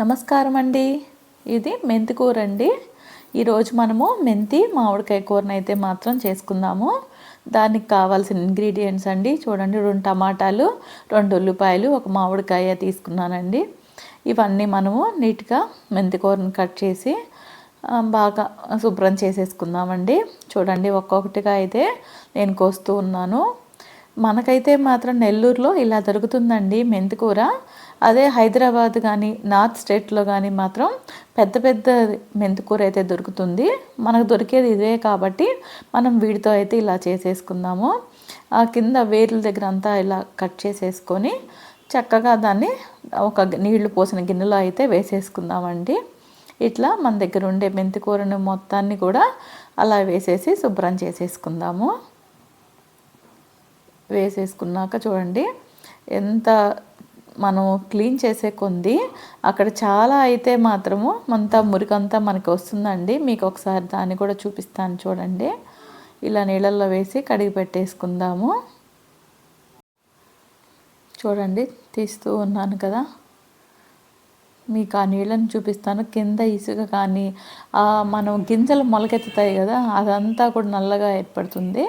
నమస్కారం అండి ఇది మెంతి కూర అండి ఈరోజు మనము మెంతి మామిడికాయ కూరను అయితే మాత్రం చేసుకుందాము. దానికి కావాల్సిన ఇంగ్రీడియంట్స్ అండి. చూడండి రెండు టమాటాలు రెండు ఉల్లిపాయలు ఒక మామిడికాయ తీసుకున్నానండి. ఇవన్నీ మనము నీట్గా మెంతి కూరను కట్ చేసి బాగా శుభ్రం చేసేసుకుందామండి. చూడండి ఒక్కొక్కటిగా అయితే నేను కోస్తూ ఉన్నాను. మనకైతే మాత్రం నెల్లూరులో ఇలా దొరుకుతుందండి మెంతికూర అదే హైదరాబాద్ కానీ నార్త్ స్టేట్లో కానీ మాత్రం పెద్ద పెద్ద మెంతికూర అయితే దొరుకుతుంది. మనకు దొరికేది ఇదే కాబట్టి మనం వీటితో అయితే ఇలా చేసేసుకుందాము. ఆ కింద వేర్ల దగ్గర అంతా ఇలా కట్ చేసేసుకొని చక్కగా దాన్ని ఒక నీళ్ళు పోసిన గిన్నెలో అయితే వేసేసుకుందామండి. ఇట్లా మన దగ్గర ఉండే మెంతికూరను మొత్తాన్ని కూడా అలా వేసేసి శుభ్రం చేసేసుకుందాము. వేసేసుకున్నాక చూడండి ఎంత మనం క్లీన్ చేసే కొంది. అక్కడ చాలా అయితే మాత్రము అంతా మురికంతా మనకి వస్తుందండి. మీకు ఒకసారి దాన్ని కూడా చూపిస్తాను చూడండి. ఇలా నీళ్ళల్లో వేసి కడిగి పెట్టేసుకుందాము. చూడండి తీస్తూ ఉన్నాను కదా. మీకు ఆ నీళ్ళని చూపిస్తాను. కింద ఇసుక కానీ మనం గింజలు మొలకెత్తుతాయి కదా అదంతా కూడా నల్లగా ఏర్పడుతుంది.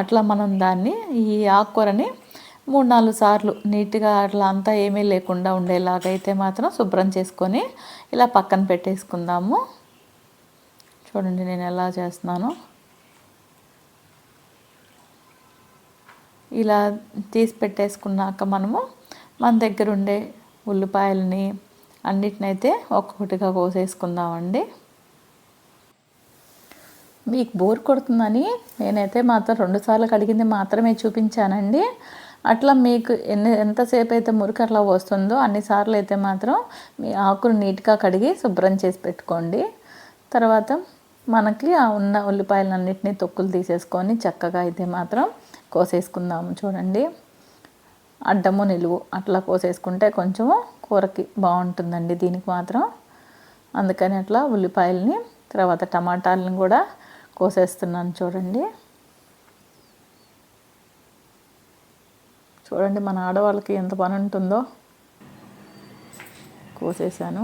అట్లా మనం దాన్ని ఈ ఆకుకూరని మూడు నాలుగు సార్లు నీట్గా అట్లా అంతా ఏమీ లేకుండా ఉండేలాగైతే మాత్రం శుభ్రం చేసుకొని ఇలా పక్కన పెట్టేసుకుందాము. చూడండి నేను ఎలా చేస్తున్నాను. ఇలా తీసి పెట్టేసుకున్నాక మనము మన దగ్గర ఉండే ఉల్లిపాయలని అన్నిటినైతే ఒక్కొక్కటిగా కోసేసుకుందామండి. మీకు బోర్ కొడుతుందని నేనైతే మాత్రం రెండుసార్లు కడిగింది మాత్రమే చూపించానండి. అట్లా మీకు ఎన్ని ఎంతసేపు అయితే మురికి అట్లా వస్తుందో అన్నిసార్లు అయితే మాత్రం మీ ఆకులు నీట్గా కడిగి శుభ్రం చేసి పెట్టుకోండి. తర్వాత మనకి ఆ ఉన్న ఉల్లిపాయలన్నింటినీ తొక్కులు తీసేసుకొని చక్కగా అయితే మాత్రం కోసేసుకుందాము చూడండి. అడ్డము నిలువు అట్లా కోసేసుకుంటే కొంచెము కూరకి బాగుంటుందండి దీనికి మాత్రం. అందుకని అట్లా ఉల్లిపాయలని తర్వాత టమాటాలను కూడా కోసేస్తున్నాను చూడండి. చూడండి మన ఆడవాళ్ళకి ఎంత పని ఉంటుందో. కోసేసాను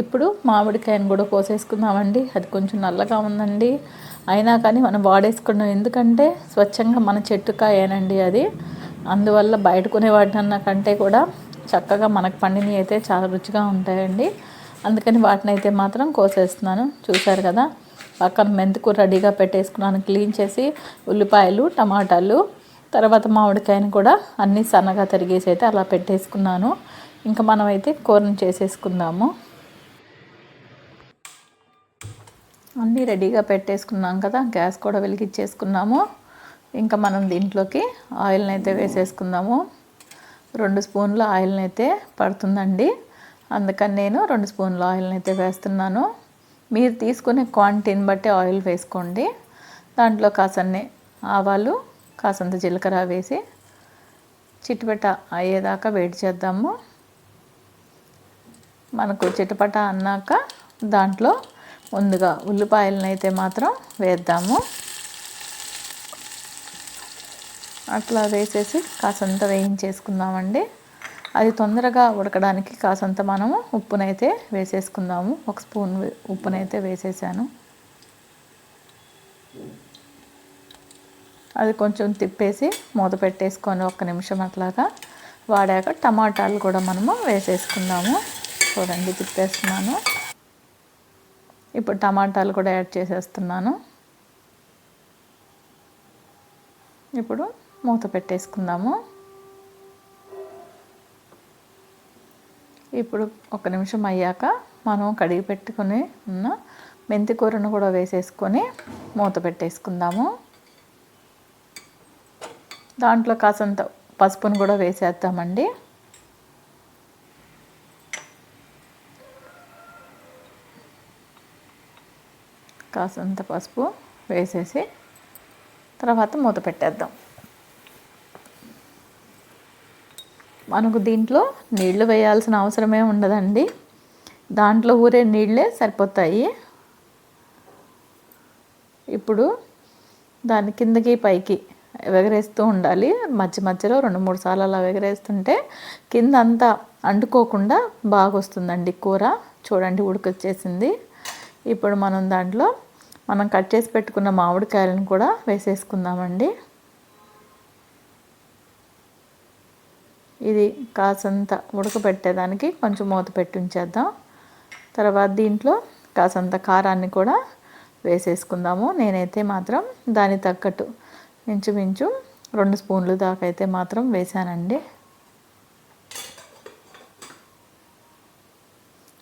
ఇప్పుడు మామిడికాయను కూడా కోసేసుకుందామండి. అది కొంచెం నల్లగా ఉందండి. అయినా కానీ మనం వాడేసుకున్నాం. ఎందుకంటే స్వచ్ఛంగా మన చెట్టుకాయనండి అది. అందువల్ల బయట కొనే వాటినన్నా కంటే కూడా చక్కగా మనకు పండినవి అయితే చాలా రుచిగా ఉంటాయండి. అందుకని వాటిని అయితే మాత్రం కోసేస్తున్నాను. చూశారు కదా? పక్కన మెంతికూర రెడీగా పెట్టేసుకున్నాను. క్లీన్ చేసి ఉల్లిపాయలు టమాటాలు తర్వాత మామిడికాయని కూడా అన్నీ సన్నగా తరిగేసి అయితే అలా పెట్టేసుకున్నాను. ఇంకా మనమైతే కూరను చేసేసుకుందాము. అన్నీ రెడీగా పెట్టేసుకున్నాం కదా? గ్యాస్ కూడా వెలిగించేసుకున్నాము. ఇంకా మనం దీంట్లోకి ఆయిల్ని అయితే వేసేసుకుందాము. రెండు స్పూన్ల ఆయిల్ని అయితే పడుతుందండి. అందుకని నేను రెండు స్పూన్ల ఆయిల్ని అయితే వేస్తున్నాను. మీరు తీసుకునే క్వాంటిటీని బట్టి ఆయిల్ వేసుకోండి. దాంట్లో కాసన్ని ఆవాలు కాసంత జీలకర్ర వేసి చిట్టుపెట్ట అయ్యేదాకా వేడి చేద్దాము. మనకు చిట్టుపట అన్నాక దాంట్లో ముందుగా ఉల్లిపాయలను అయితే మాత్రం వేద్దాము. అట్లా వేసేసి కాసంత వేయించేసుకుందామండి. అది తొందరగా ఉడకడానికి కాసంత మనము ఉప్పునైతే వేసేసుకుందాము. ఒక స్పూన్ ఉప్పునైతే వేసేసాను. అది కొంచెం తిప్పేసి మూత పెట్టేసుకొని ఒక్క నిమిషం అట్లాగా వాడాక టమాటాలు కూడా మనము వేసేసుకుందాము. చూడండి తిప్పేస్తున్నాను. ఇప్పుడు టమాటాలు కూడా యాడ్ చేసేస్తున్నాను. ఇప్పుడు మూత పెట్టేసుకుందాము. ఇప్పుడు ఒక నిమిషం అయ్యాక మనం కడిగి పెట్టుకుని ఉన్న మెంతి కూరను కూడా వేసేసుకొని మూత పెట్టేసుకుందాము. దాంట్లో కాసంత పసుపును కూడా వేసేద్దామండి. కాసంత పసుపు వేసేసి తర్వాత మూత పెట్టేద్దాం. మనకు దీంట్లో నీళ్ళు వేయాల్సిన అవసరమే ఉండదండి. దాంట్లో ఊరే నీళ్ళే సరిపోతాయి. ఇప్పుడు దాని కిందకి పైకి ఎగరేస్తూ ఉండాలి. మధ్య మధ్యలో రెండు మూడు సార్లు అలా ఎగరేస్తుంటే కింద అంతా అంటుకోకుండా బాగా వస్తుందండి కూర. చూడండి ఉడికొచ్చేసింది. ఇప్పుడు మనం దాంట్లో మనం కట్ చేసి పెట్టుకున్న మామిడికాయలను కూడా వేసేసుకుందామండి. ఇది కాసంత ఉడకబెట్టేదానికి కొంచెం మూత పెట్టి ఉంచేద్దాం. తర్వాత దీంట్లో కాసంత కారాన్ని కూడా వేసేసుకుందాము. నేనైతే మాత్రం దాని తగ్గట్టు ఇంచుమించు రెండు స్పూన్లు దాకా అయితే మాత్రం వేసానండి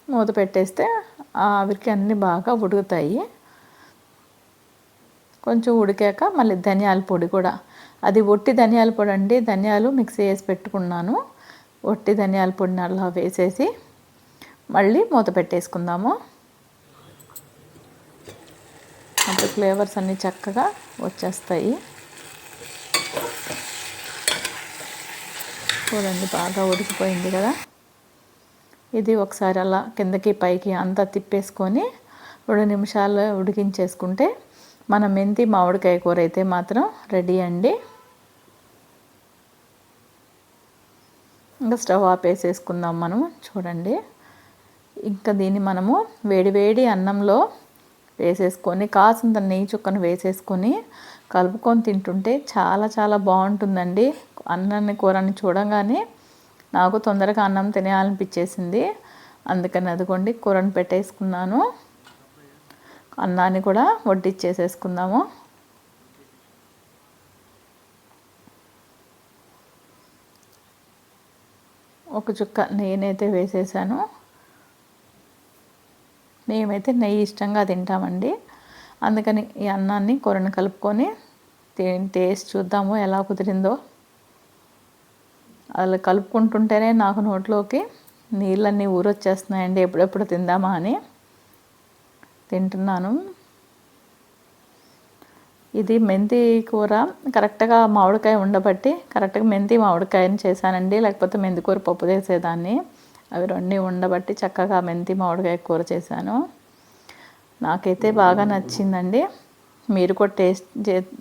మూత పెట్టేస్తే ఆవిరికి అన్నీ బాగా ఉడుకుతాయి. కొంచెం ఉడికాక మళ్ళీ ధనియాల పొడి కూడా. అది ఒట్టి ధనియాల పొడి అండి ధనియాలు మిక్సీ వేసి పెట్టుకున్నాను. ఒట్టి ధనియాల పొడిని అలా వేసేసి మళ్ళీ మూత పెట్టేసుకుందాము. అప్పుడు ఫ్లేవర్స్ అన్నీ చక్కగా వచ్చేస్తాయి. చూడండి బాగా ఉడికిపోయింది కదా. ఇది ఒకసారి అలా కిందకి పైకి అంతా తిప్పేసుకొని రెండు నిమిషాలు ఉడికించేసుకుంటే మన మెంతి మామిడికాయ కూర అయితే మాత్రం రెడీ అండి. ఇంకా స్టవ్ ఆపేసేసుకుందాం మనం చూడండి. ఇంకా దీన్ని మనము వేడివేడి అన్నంలో వేసేసుకొని కాసింత నెయ్యి చుక్కను వేసేసుకొని కలుపుకొని తింటుంటే చాలా చాలా బాగుంటుందండి. అన్నాన్ని కూరని చూడంగానే నాకు తొందరగా అన్నం తినేయాలనిపించేసింది అందుకని అదిగోండి కూరని పెట్టేసుకున్నాను. అన్నాన్ని కూడా వడ్డిచ్చేసేసుకుందాము. ఒక చుక్క నెయ్యినైతే వేసేసాను. మేమైతే నెయ్యి ఇష్టంగా తింటామండి. అందుకని ఈ అన్నాన్ని కూరను కలుపుకొని టేస్ట్ చూద్దాము ఎలా కుదిరిందో. అలా కలుపుకుంటుంటేనే నాకు నోట్లోకి నీళ్ళన్నీ ఊరొచ్చేస్తున్నాయండి ఎప్పుడెప్పుడు తిందామా అని. తింటున్నాను. ఇది మెంతి కూర. కరెక్ట్గా మామిడికాయ ఉండబట్టి కరెక్ట్గా మెంతి మామిడికాయని చేశానండి. లేకపోతే మెంతి కూర పప్పు చేసేదాన్ని. అవి రెండు ఉండబట్టి చక్కగా మెంతి మామిడికాయ కూర చేశాను. నాకైతే బాగా నచ్చిందండి. మీరు కూడా టేస్ట్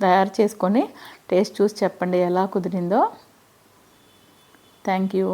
తయారు చేసుకొని టేస్ట్ చూసి చెప్పండి ఎలా కుదిరిందో. Thank you.